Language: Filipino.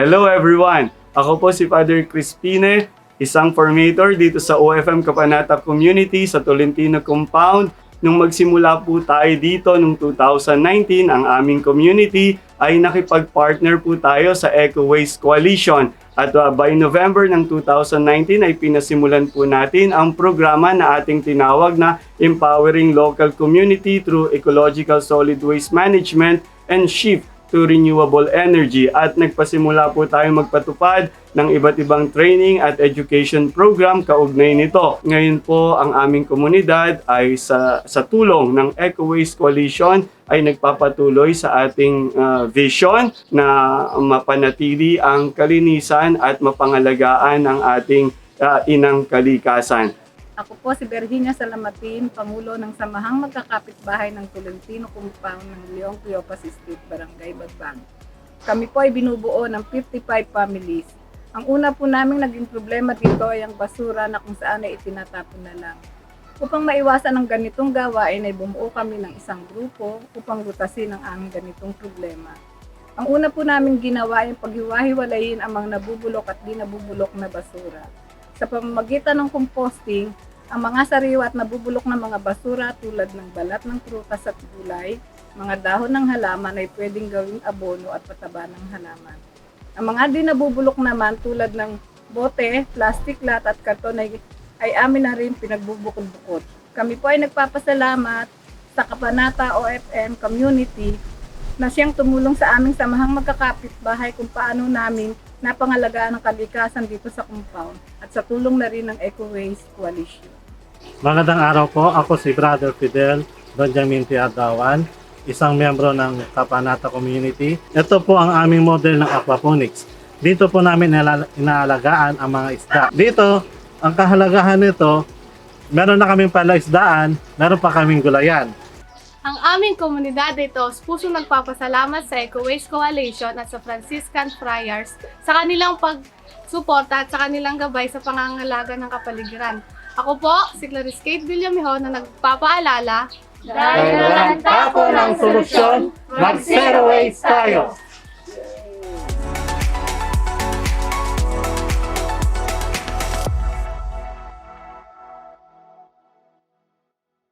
Hello everyone! Ako po si Father Crispine, isang formator dito sa OFM Kapanata Community sa Tolentino Compound. Nung magsimula po tayo dito noong 2019, ang aming community ay nakipag-partner po tayo sa Eco Waste Coalition. At uh, by November ng 2019 ay pinasimulan po natin ang programa na ating tinawag na Empowering Local Community through Ecological Solid Waste Management and Shift to renewable energy at nagpasimula po tayo magpatupad ng iba't ibang training at education program kaugnay nito. Ngayon po ang aming komunidad ay sa, sa tulong ng Eco Waste Coalition ay nagpapatuloy sa ating uh, vision na mapanatili ang kalinisan at mapangalagaan ang ating uh, inang kalikasan. Ako po si Virginia Salamatin, Pangulo ng Samahang Magkakapitbahay ng Tolentino Compound ng Leong Cleopas Street, Barangay Bagbang. Kami po ay binubuo ng 55 families. Ang una po naming naging problema dito ay ang basura na kung saan ay itinatapon na lang. Upang maiwasan ang ganitong gawain ay bumuo kami ng isang grupo upang rutasin ang aming ganitong problema. Ang una po namin ginawa ay paghiwa-hiwalayin ang mga nabubulok at di nabubulok na basura. Sa pamamagitan ng composting, ang mga sariwa at nabubulok na mga basura tulad ng balat ng prutas at gulay, mga dahon ng halaman ay pwedeng gawing abono at pataba ng halaman. Ang mga di nabubulok naman tulad ng bote, plastic lat at karton ay, ay amin na rin pinagbubukod-bukod. Kami po ay nagpapasalamat sa Kapanata OFM community na siyang tumulong sa aming samahang magkakapit-bahay kung paano namin napangalagaan ang kalikasan dito sa compound at sa tulong na rin ng Eco Waste Coalition. Magandang araw po. Ako si Brother Fidel Benjamin Tiadawan, isang miyembro ng Kapanata Community. Ito po ang aming model ng aquaponics. Dito po namin inaalagaan ang mga isda. Dito, ang kahalagahan nito, meron na kaming palaisdaan, meron pa kaming gulayan. Ang aming komunidad dito, pusong nagpapasalamat sa Eco Waste Coalition at sa Franciscan Friars sa kanilang pagsuporta at sa kanilang gabay sa pangangalaga ng kapaligiran. Ako po, si Clarice Kate Villamiho na nagpapaalala Dahil walang tapo ng solusyon, mag-zero waste tayo!